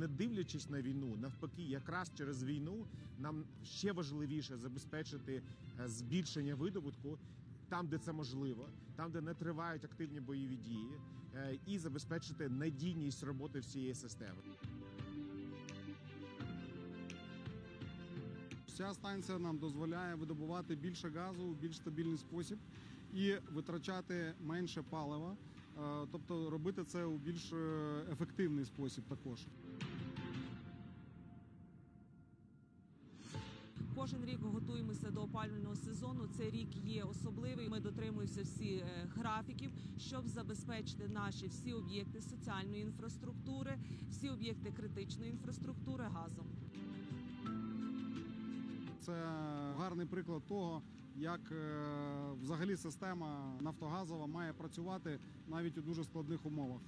не дивлячись на війну, навпаки, якраз через війну нам ще важливіше забезпечити е, збільшення видобутку. Там, де це можливо, там, де не тривають активні бойові дії, е, і забезпечити надійність роботи всієї системи. Ця станція нам дозволяє видобувати більше газу у більш стабільний спосіб і витрачати менше палива, е, тобто робити це у більш ефективний спосіб також. Кожен рік готуємося до опалювального сезону. Цей рік є особливий. Ми дотримуємося всі е, графіків, щоб забезпечити наші всі об'єкти соціальної інфраструктури, всі об'єкти критичної інфраструктури газом. Це гарний приклад того, як е, взагалі система нафтогазова має працювати навіть у дуже складних умовах.